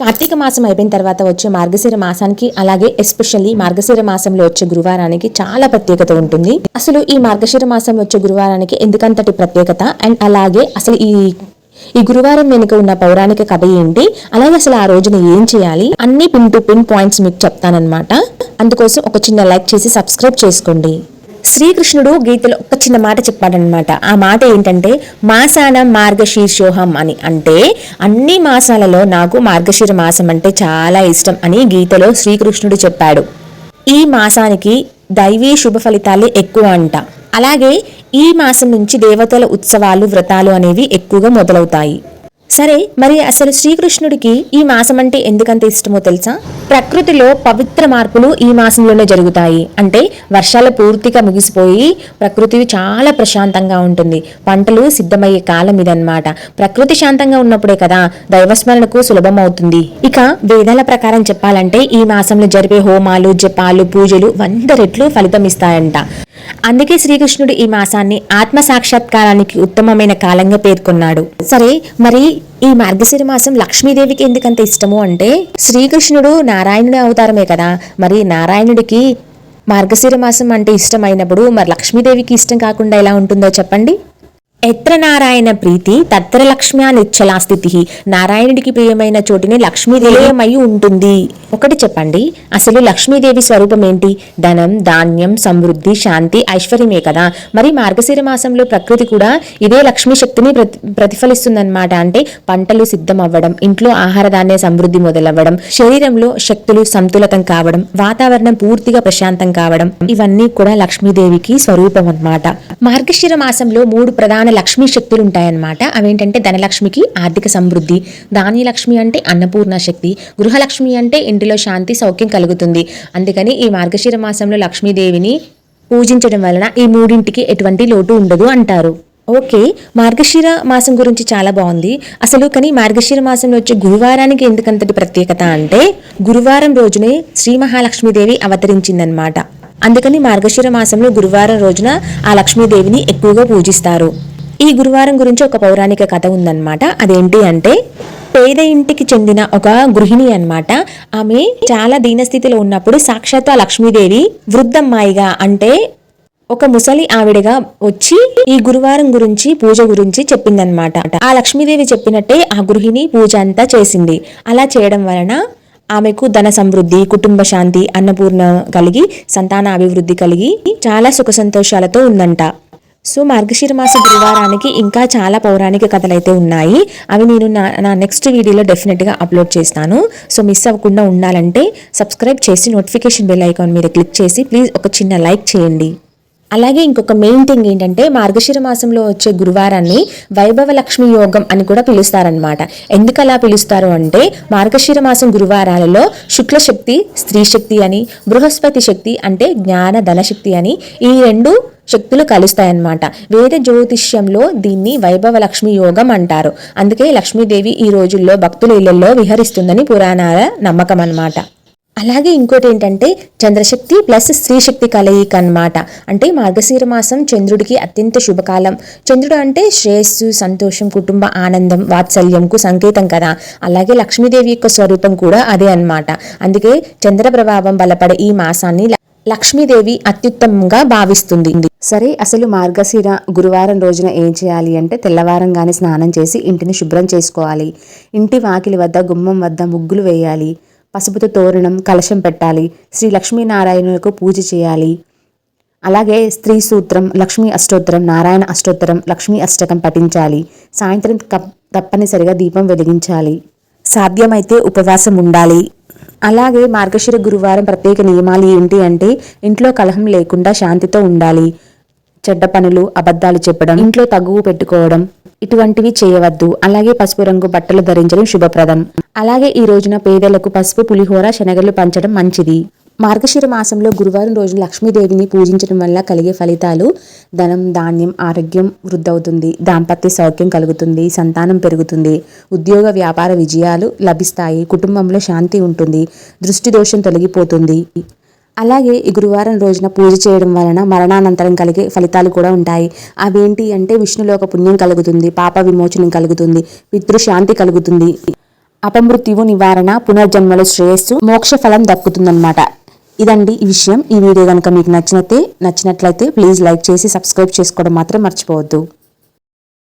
కార్తీక మాసం అయిపోయిన తర్వాత వచ్చే మార్గశిర మాసానికి అలాగే ఎస్పెషల్లీ మార్గశిర మాసంలో వచ్చే గురువారానికి చాలా ప్రత్యేకత ఉంటుంది. అసలు ఈ మార్గశిర మాసంలో వచ్చే గురువారానికి ఎందుకంతటి ప్రత్యేకత? అండ్ అలాగే అసలు ఈ ఈ గురువారం వెనుక ఉన్న పౌరాణిక కథ ఏంటి? అలాగే అసలు ఆ రోజున ఏం చేయాలి? అన్ని పిన్ టు పిన్ పాయింట్స్ మీకు చెప్తానన్నమాట. అందుకోసం ఒక చిన్న లైక్ చేసి సబ్స్క్రైబ్ చేసుకోండి. శ్రీకృష్ణుడు గీతలో ఒక చిన్న మాట చెప్పాడనమాట ఆ మాట ఏంటంటే మాసాన మార్గశీర్షోహం అని. అంటే అన్ని మాసాలలో నాకు మార్గశీర మాసం అంటే చాలా ఇష్టం అని గీతలో శ్రీకృష్ణుడు చెప్పాడు. ఈ మాసానికి దైవీ శుభ ఫలితాలే ఎక్కువ అంట. అలాగే ఈ మాసం నుంచి దేవతల ఉత్సవాలు వ్రతాలు అనేవి ఎక్కువగా మొదలవుతాయి. సరే మరి అసలు శ్రీకృష్ణుడికి ఈ మాసం అంటే ఎందుకంత ఇష్టమో తెలుసా? ప్రకృతిలో పవిత్ర మార్పులు ఈ మాసంలోనే జరుగుతాయి. అంటే వర్షాలు పూర్తిగా ముగిసిపోయి ప్రకృతి చాలా ప్రశాంతంగా ఉంటుంది. పంటలు సిద్ధమయ్యే కాలం ఇదన్నమాట. ప్రకృతి శాంతంగా ఉన్నప్పుడే కదా దైవస్మరణకు సులభం అవుతుంది. ఇక వేదాల ప్రకారం చెప్పాలంటే ఈ మాసంలో జరిపే హోమాలు జపాలు పూజలు వంద రెట్లు ఫలితం ఇస్తాయంట. అందుకే శ్రీకృష్ణుడు ఈ మాసాన్ని ఆత్మ సాక్షాత్కారానికి ఉత్తమమైన కాలంగా పేర్కొన్నాడు. సరే మరి ఈ మార్గశిర మాసం లక్ష్మీదేవికి ఎందుకంత ఇష్టము అంటే శ్రీకృష్ణుడు నారాయణుడి అవతారమే కదా. మరి నారాయణుడికి మార్గశిర మాసం అంటే ఇష్టమైనప్పుడు మరి లక్ష్మీదేవికి ఇష్టం కాకుండా ఎలా ఉంటుందో చెప్పండి. ఎత్ర నారాయణ ప్రీతి తత్ర లక్ష్మ్యా నిచ్చలా స్థితి నారాయణుడికి ప్రియమైన చోటిని లక్ష్మీదేవమై ఉంటుంది. ఒకటి చెప్పండి అసలు లక్ష్మీదేవి స్వరూపం ఏంటి ధనం ధాన్యం సమృద్ధి శాంతి ఐశ్వర్యమే కదా. మరి మార్గశిర మాసంలో ప్రకృతి కూడా ఇదే లక్ష్మీ శక్తిని ప్రతి ప్రతిఫలిస్తుందన్నమాట. అంటే పంటలు సిద్ధం అవ్వడం ఇంట్లో ఆహార ధాన్య సమృద్ధి మొదలవ్వడం శరీరంలో శక్తులు సంతులతం కావడం వాతావరణం పూర్తిగా ప్రశాంతం కావడం ఇవన్నీ కూడా లక్ష్మీదేవికి స్వరూపం అన్నమాట మార్గశిర మాసంలో మూడు ప్రధాన లక్ష్మీ శక్తులు ఉంటాయన్నమాట అవేంటంటే ధనలక్ష్మికి ఆర్థిక సమృద్ధి ధాన్యలక్ష్మి అంటే అన్నపూర్ణ శక్తి గృహలక్ష్మి అంటే ఇంటిలో శాంతి సౌఖ్యం కలుగుతుంది. అందుకని ఈ మార్గశిర మాసంలో లక్ష్మీదేవిని పూజించడం వలన ఈ మూడింటికి ఎటువంటి లోటు ఉండదు అంటారు. ఓకే మార్గశిర మాసం గురించి చాలా బాగుంది. అసలు కానీ మార్గశిర మాసంలో వచ్చే గురువారానికి ఎందుకంతటి ప్రత్యేకత అంటే గురువారం రోజునే శ్రీ మహాలక్ష్మీదేవి అవతరించిందనమాట అందుకని మార్గశిర మాసంలో గురువారం రోజున ఆ లక్ష్మీదేవిని ఎక్కువగా పూజిస్తారు. ఈ గురువారం గురించి ఒక పౌరాణిక కథ ఉందన్నమాట. అదేంటి అంటే పేద ఇంటికి చెందిన ఒక గృహిణి అన్నమాట. ఆమె చాలా దీనస్థితిలో ఉన్నప్పుడు సాక్షాత్ లక్ష్మీదేవి వృద్ధమ్మాయిగా అంటే ఒక ముసలి ఆవిడగా వచ్చి ఈ గురువారం గురించి పూజ గురించి చెప్పిందనమాట ఆ లక్ష్మీదేవి చెప్పినట్టే ఆ గృహిణి పూజ అంతా చేసింది. అలా చేయడం వలన ఆమెకు ధన సమృద్ధి కుటుంబ శాంతి అన్నపూర్ణ కలిగి సంతాన అభివృద్ధి కలిగి చాలా సుఖ సంతోషాలతో ఉందంట. సో మార్గశిరమాస గురువారానికి ఇంకా చాలా పౌరాణిక కథలు అయితే ఉన్నాయి. అవి నేను నా నా నెక్స్ట్ వీడియోలో డెఫినెట్గా అప్లోడ్ చేస్తాను. సో మిస్ అవ్వకుండా ఉండాలంటే సబ్స్క్రైబ్ చేసి నోటిఫికేషన్ బెల్ ఐకాన్ మీద క్లిక్ చేసి ప్లీజ్ ఒక చిన్న లైక్ చేయండి. అలాగే ఇంకొక మెయిన్ థింగ్ ఏంటంటే మార్గశిర మాసంలో వచ్చే గురువారాన్ని వైభవ లక్ష్మి యోగం అని కూడా పిలుస్తారనమాట ఎందుకు అలా పిలుస్తారు అంటే మార్గశిర మాసం గురువారాలలో శుక్ల శక్తి స్త్రీ శక్తి అని బృహస్పతి శక్తి అంటే జ్ఞాన ధనశక్తి అని ఈ రెండు శక్తులు కలుస్తాయన్నమాట. వేద జ్యోతిష్యంలో దీన్ని వైభవ లక్ష్మి యోగం అంటారు. అందుకే లక్ష్మీదేవి ఈ రోజుల్లో భక్తుల ఇళ్ళలో విహరిస్తుందని పురాణాల నమ్మకం అన్నమాట అలాగే ఇంకోటి ఏంటంటే చంద్రశక్తి ప్లస్ స్త్రీశక్తి కలయిక అన్నమాట అంటే మార్గశీర మాసం చంద్రుడికి అత్యంత శుభకాలం. చంద్రుడు అంటే శ్రేయస్సు సంతోషం కుటుంబ ఆనందం వాత్సల్యంకు సంకేతం కదా. అలాగే లక్ష్మీదేవి యొక్క స్వరూపం కూడా అదే అన్నమాట. అందుకే చంద్ర ప్రభావం బలపడే ఈ మాసాన్ని లక్ష్మీదేవి అత్యుత్తమంగా భావిస్తుంది. సరే అసలు మార్గశిర గురువారం రోజున ఏం చేయాలి అంటే తెల్లవారంగానే స్నానం చేసి ఇంటిని శుభ్రం చేసుకోవాలి. ఇంటి వాకిలి వద్ద గుమ్మం వద్ద ముగ్గులు వేయాలి. పసుపుతో తోరణం కలశం పెట్టాలి. శ్రీ లక్ష్మీనారాయణులకు పూజ చేయాలి. అలాగే స్త్రీ సూత్రం లక్ష్మీ అష్టోత్తరం నారాయణ అష్టోత్తరం లక్ష్మీ అష్టకం పఠించాలి. సాయంత్రం తప్పనిసరిగా దీపం వెలిగించాలి. సాధ్యమైతే ఉపవాసం ఉండాలి. అలాగే మార్గశిర గురువారం ప్రత్యేక నియమాలు ఏంటి అంటే ఇంట్లో కలహం లేకుండా శాంతితో ఉండాలి. చెడ్డ పనులు అబద్ధాలు చెప్పడం ఇంట్లో తగువు పెట్టుకోవడం ఇటువంటివి చేయవద్దు. అలాగే పసుపు రంగు బట్టలు ధరించడం శుభప్రదం. అలాగే ఈ రోజున పేదలకు పసుపు పులిహోర శనగలు పంచడం మంచిది. మార్గశిర మాసంలో గురువారం రోజు లక్ష్మీదేవిని పూజించడం వల్ల కలిగే ఫలితాలు ధనం ధాన్యం ఆరోగ్యం వృద్ధవుతుంది. దాంపత్య సౌఖ్యం కలుగుతుంది. సంతానం పెరుగుతుంది. ఉద్యోగ వ్యాపార విజయాలు లభిస్తాయి. కుటుంబంలో శాంతి ఉంటుంది. దృష్టి దోషం తొలగిపోతుంది. అలాగే ఈ గురువారం రోజున పూజ చేయడం వలన మరణానంతరం కలిగే ఫలితాలు కూడా ఉంటాయి. అవేంటి అంటే విష్ణులోక పుణ్యం కలుగుతుంది పాప విమోచనం కలుగుతుంది పితృశాంతి కలుగుతుంది. అపమృత్యువు నివారణ పునర్జన్మల శ్రేయస్సు మోక్ష ఫలం దక్కుతుందన్నమాట. ఇదండి ఈ విషయం. ఈ వీడియో కనుక మీకు నచ్చినతే నచ్చినట్లయితే ప్లీజ్ లైక్ చేసి సబ్స్క్రైబ్ చేసుకోవడం మాత్రం మర్చిపోవద్దు.